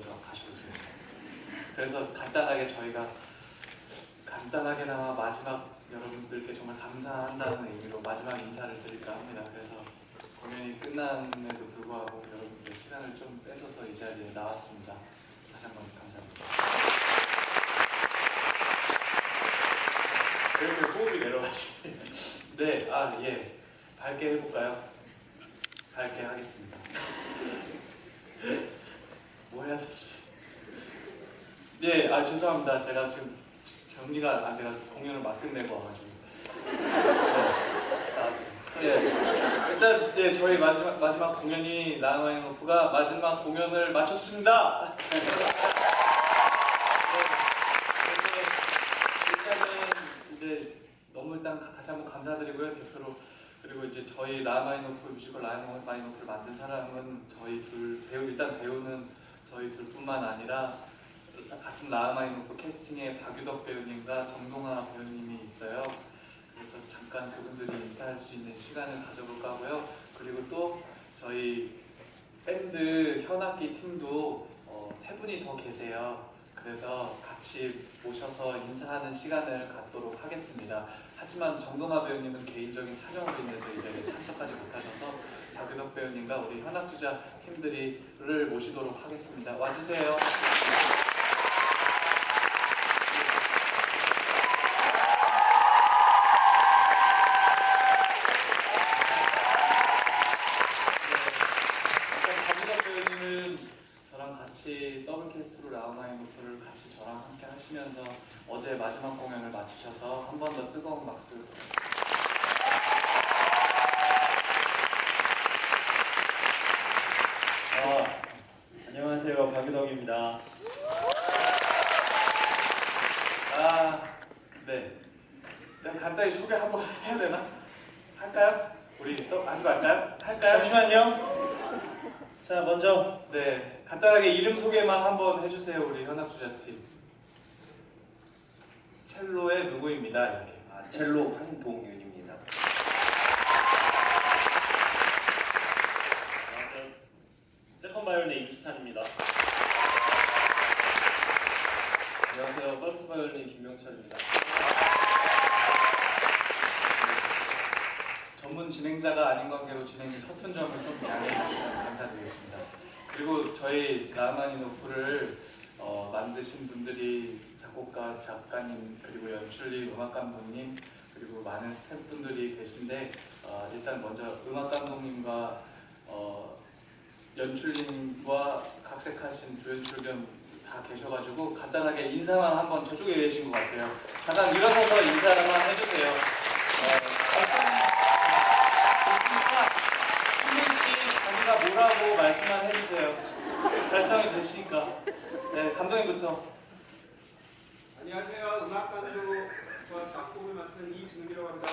먼저 가셔도 됩니다. 그래서 간단하게 저희가 간단하게나마 마지막 여러분들께 정말 감사한다는 의미로 마지막 인사를 드릴까 합니다. 그래서 공연이 끝남에도 불구하고 여러분들 시간을 좀 뺏어서 이 자리에 나왔습니다. 다시 한 번 감사합니다. 이렇게 호흡이 내려가지. 네, 아 예, 밝게 해볼까요? 밝게 하겠습니다. 뭐 해야 되지? 네, 아 죄송합니다. 제가 지금 정리가 안 돼가지고 공연을 막 끝내고 와가지고. 네, 아, 예. 일단 예, 저희 마지막 마지막 공연이 라마이노프가 마지막 공연을 마쳤습니다. 네. 그래서 일단은 이제 너무 일단 가- 다시 한번 감사드리고요 대표로 그리고 이제 저희 라마이노프 뮤지컬 라마이노프를 만든 사람은 저희 둘 배우 일단 배우는 저희 둘뿐만 아니라 같은 라마이노프 캐스팅에 박유덕 배우님과 정동아 배우님이 있어요. 그래서 잠깐 그분들이 인사할 수 있는 시간을 가져볼까 하고요. 그리고 또 저희 밴드 현악기 팀도 어, 세 분이 더 계세요. 그래서 같이 모셔서 인사하는 시간을 갖도록 하겠습니다. 하지만 정동아 배우님은 개인적인 사정으로 인해서 이 자리에 참석하지 못하셔서 박유덕 배우님과 우리 현악투자 팀들이를 모시도록 하겠습니다. 와주세요. 하시면서 어제 마지막 공연을 마치셔서 한 번 더 뜨거운 박수 아, 안녕하세요. 박유덕입니다. 아, 네. 그냥 간단히 소개 한번 해야 되나? 할까요? 우리 또 하지 말까요? 할까요? 잠시만요. 자, 먼저 네, 간단하게 이름 소개만 한번 해주세요, 우리 현악주자팀. 첼로의 누구입니다, 이렇게. 아, 첼로 한동윤입니다. 세컨 바이올린 임수찬입니다. 안녕하세요, 퍼스트 바이올린 김명철입니다. 전문 진행자가 아닌 관계로 진행이 서툰 점을 좀 양해해 주시면 감사드리겠습니다. 그리고 저희 라마니노프를 어, 만드신 분들이 작곡가, 작가님, 그리고 연출님, 음악 감독님, 그리고 많은 스태프분들이 계신데 어, 일단 먼저 음악 감독님과 어, 연출님과 각색하신 조연출 겸 다 계셔가지고 간단하게 인사만 한번 저쪽에 계신 것 같아요. 잠깐 일어서서 인사만 해주세요. 어, 씨 자기가 뭐라고 말씀만 해주세요. 달성이 되시니까. 네, 감독님부터. 안녕하세요. 음악 감독과 작곡을 맡은 이진기라고 합니다.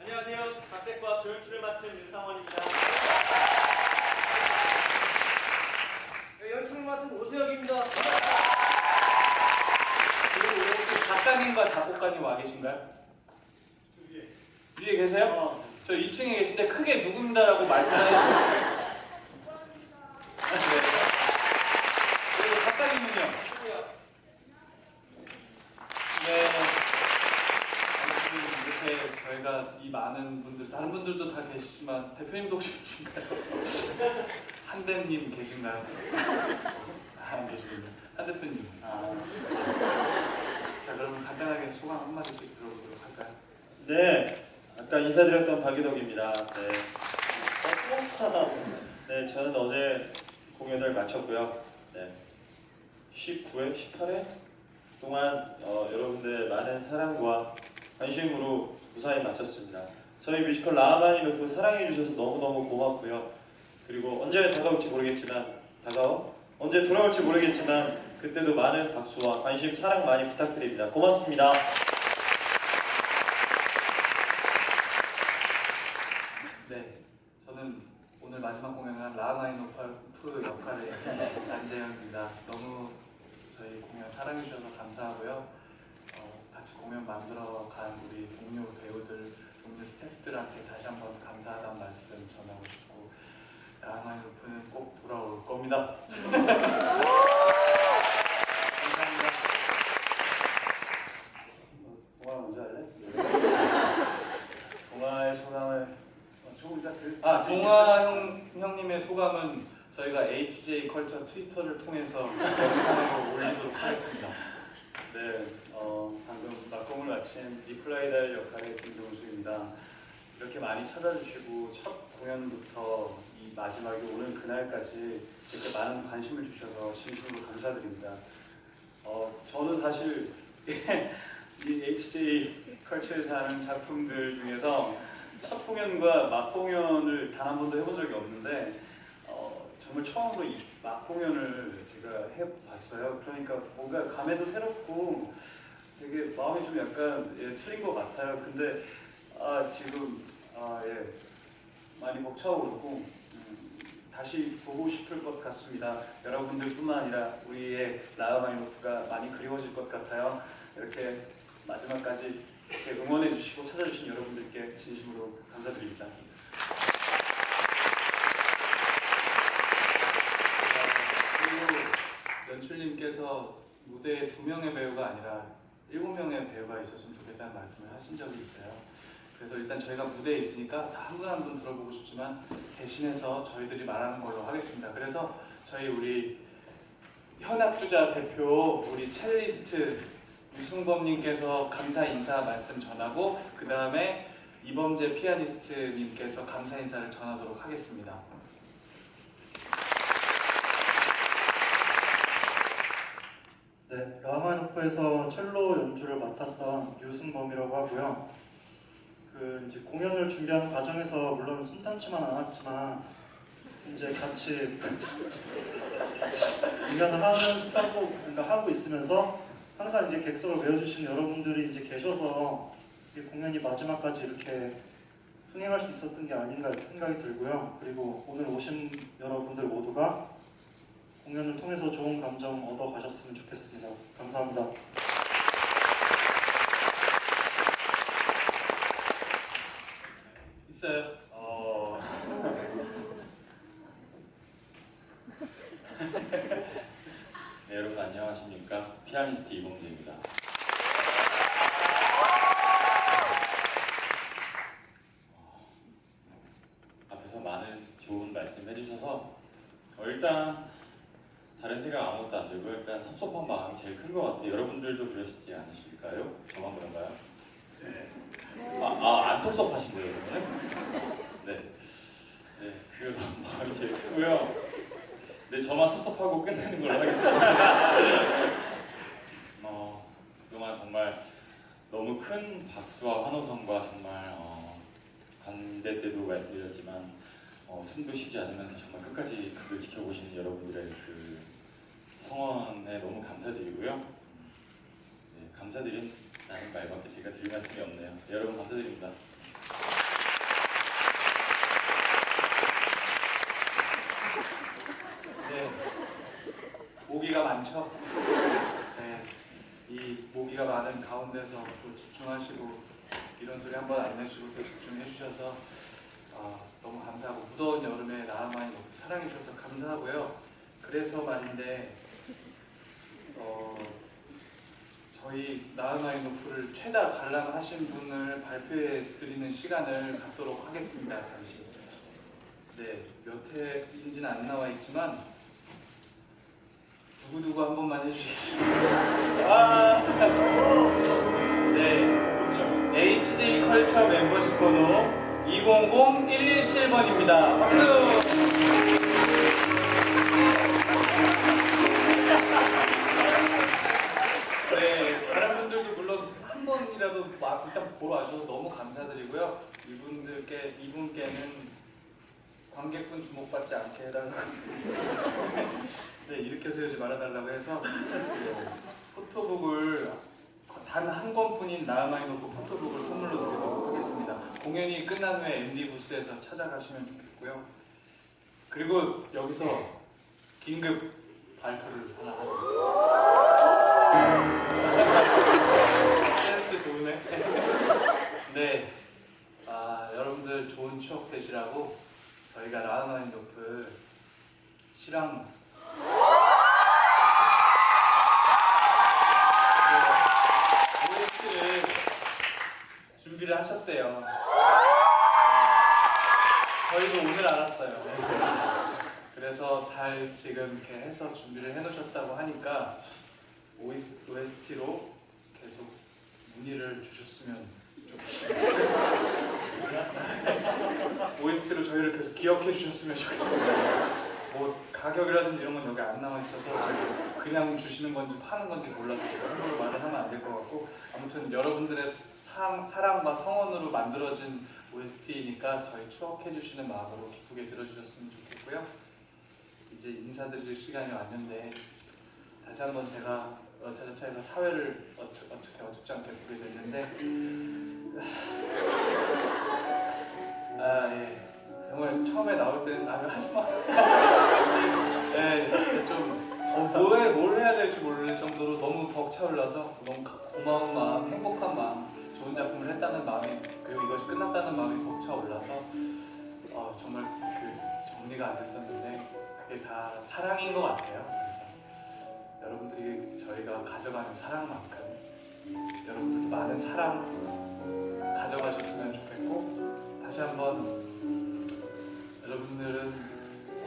안녕하세요. 각색과 조연출을 맡은 윤상원입니다. 맡은 오세혁입니다. 그리고 혹시 작가님과 작곡가님 와 계신가요? 위에 계세요? 저 2층에 계신데 크게 누굽니다라고 말씀해 주세요. 네. 그리고 작가님은요? 네. 아무튼 이렇게 저희가 이 많은 분들, 다른 분들도 다 계시지만 대표님도 혹시 계신가요? 한대님 계신가요? 아, 안 계시군요. 한 대표님. 아. 자, 그러면 간단하게 소감 한마디씩 들어보도록 할까요? 네, 아까 인사드렸던 박유덕입니다. 네. 어, 네, 저는 어제 공연을 마쳤고요. 네. 19회, 18회 동안 어, 여러분들 많은 사랑과 관심으로 무사히 마쳤습니다. 저희 뮤지컬 라마니 놓고 사랑해 주셔서 너무너무 고맙고요. 그리고 언제 다가올지 모르겠지만 다가오? 언제 돌아올지 모르겠지만 그때도 많은 박수와 관심, 사랑 많이 부탁드립니다. 고맙습니다. 네, 저는 오늘 마지막 공연한 라마이노프 역할의 안재영입니다. 너무 저희 공연 사랑해 주셔서 감사하고요. 어, 같이 공연 만들어 간 우리 동료 배우들, 동료 스태프들한테 다시 한번 감사하다는 말씀 전하고 싶고 라마이노프는 꼭 돌아올 겁니다. 감사합니다. 동아 먼저 할래? 동아의 소감을 어, 조금 이따 들. 아, 동아 형, 형님의 소감은 저희가 HJ 컬처 트위터를 통해서 영상으로 올리도록 하겠습니다. 네, 어, 방금 막공을 마친 니플라이달 역할의 김동수입니다. 이렇게 많이 찾아주시고 첫 공연부터 이 마지막에 오는 그날까지 이렇게 많은 관심을 주셔서 진심으로 감사드립니다. 어, 저는 사실 이 HJ 컬처에서 하는 작품들 중에서 첫 공연과 막 공연을 단 한 번도 해본 적이 없는데 어, 정말 처음으로 이막 공연을 제가 해봤어요. 그러니까 뭔가 감회도 새롭고 되게 마음이 좀 약간 예, 틀린 것 같아요. 근데 아, 지금 아, 예, 많이 벅차오르고 음, 다시 보고 싶을 것 같습니다. 여러분들뿐만 아니라 우리의 라우마이노프가 많이 그리워질 것 같아요. 이렇게 마지막까지 이렇게 응원해 주시고 찾아주신 여러분들께 진심으로 감사드립니다. 그리고 연출님께서 무대에 두 명의 배우가 아니라 일곱 명의 배우가 있었으면 좋겠다는 말씀을 하신 적이 있어요. 그래서 일단 저희가 무대에 있으니까 다 한 분 한 분 들어보고 싶지만 대신해서 저희들이 말하는 걸로 하겠습니다. 그래서 저희 우리 현악주자 대표 우리 첼리스트 유승범님께서 감사 인사 말씀 전하고 그 다음에 이범재 피아니스트님께서 감사 인사를 전하도록 하겠습니다. 네, 라마노프에서 첼로 연주를 맡았던 유승범이라고 하고요. 그 이제 공연을 준비하는 과정에서 물론 순탄치만 않았지만 이제 같이 공연을 하는 하고 뭔가 하고 있으면서 항상 이제 객석을 메워주신 여러분들이 이제 계셔서 이 공연이 마지막까지 이렇게 흥행할 수 있었던 게 아닌가 생각이 들고요. 그리고 오늘 오신 여러분들 모두가 공연을 통해서 좋은 감정 얻어 가셨으면 좋겠습니다. 감사합니다. 있어요. 어... 네, 여러분 안녕하십니까? 피아니스트 이범재입니다. 어, 앞에서 많은 좋은 말씀 해주셔서 어, 일단 다른 생각 아무것도 안 들고 일단 섭섭한 마음이 제일 큰 것 같아요. 여러분들도 그러시지 않으실까요? 저만 그런가요? 아, 아, 안 섭섭하신 거예요, 여러분은? 네. 네, 그 마음이 제일 크고요. 네, 저만 섭섭하고 끝내는 걸로 하겠습니다. 어, 그동안 정말 너무 큰 박수와 환호성과 정말 어, 관대 때도 말씀드렸지만 어, 숨도 쉬지 않으면서 정말 끝까지 그걸 지켜보시는 여러분들의 그 성원에 너무 감사드리고요. 네, 감사드린 나는 말밖에 제가 드릴 말씀이 없네요. 네, 여러분 감사드립니다. 네. 모기가 많죠? 네. 이 모기가 많은 가운데서 또 집중하시고 이런 소리 한 번 안 내시고 또 집중해 주셔서 어, 너무 감사하고 무더운 여름에 나만이 사랑해 주셔서 감사하고요. 그래서 말인데 어, 저희 나은아이 노프를 최다 관람하신 분을 발표해 드리는 시간을 갖도록 하겠습니다. 잠시. 네, 몇 회인지는 안 나와 있지만 두구두구 한 번만 해주시겠습니다. 아, 네, HJ 컬처 멤버십 번호 200117번입니다. 박수! 네, 다른 분들도 물론 한 번이라도 와- 일단 보러 와주셔서 너무 감사드리고요. 이분들께 이분께는 관객분 주목받지 않게 해달라고 네 이렇게 세우지 말아달라고 해서 포토북을 단 한 권뿐인 나아마이노프 포토북을 선물로 드리도록 하겠습니다. 공연이 끝난 후에 MD 부스에서 찾아가시면 좋겠고요. 그리고 여기서 긴급 발표를 하나 하겠습니다. 댄스 좋네. 네, 아 여러분들 좋은 추억 되시라고 저희가 라마이노프 실황 OST를 준비를 하셨대요. 저희도 오늘 알았어요. 그래서 잘 지금 이렇게 해서 준비를 해놓으셨다고 하니까 OST로 계속 문의를 주셨으면 좋겠습니다. OST로 저희를 계속 기억해 주셨으면 좋겠습니다. 뭐 가격이라든지 이런 건 여기 안 나와 있어서 저희 그냥 주시는 건지 파는 건지 몰라서 제가 함부로 말을 하면 안 될 것 같고 아무튼 여러분들의 사, 사랑과 성원으로 만들어진 OST니까 저희 추억해 주시는 마음으로 기쁘게 들어주셨으면 좋겠고요. 이제 인사드릴 시간이 왔는데 다시 한번 제가 어, 자- 저희가 사회를 어쩌, 어떻게 어렵지 않게 보게 됐는데 아 예. 정말 처음에 나올 때는 아유 하지 마 예 진짜 좀 어, 뭘, 뭘 해야 될지 모를 정도로 너무 벅차올라서 너무 가- 고마운 마음 행복한 마음 좋은 작품을 했다는 마음이 그리고 이것이 끝났다는 마음이 벅차올라서 어, 정말 그 정리가 안 됐었는데 그게 다 사랑인 것 같아요 그래서 여러분들이 저희가 가져가는 사랑만큼 여러분들도 많은 사랑 가져가셨으면 좋겠고 다시 한번 여러분들은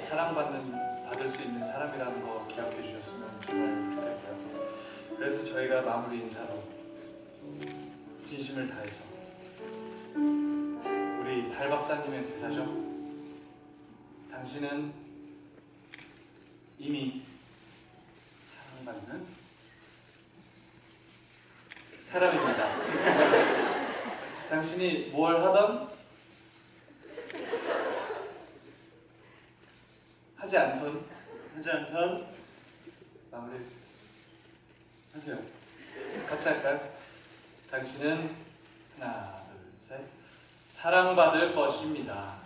사랑받는 받을 수 있는 사람이라는 거 기억해 주셨으면 정말 좋겠고요. 그래서 저희가 마무리 인사로 진심을 다해서 우리 달 박사님의 대사죠. 당신은 이미 사랑받는 사람입니다. 당신이 뭘 하던 하지 않던 하지 않던 마무리 해주세요. 하세요. 같이 할까요? 당신은 하나, 둘, 셋 사랑받을 것입니다. 네.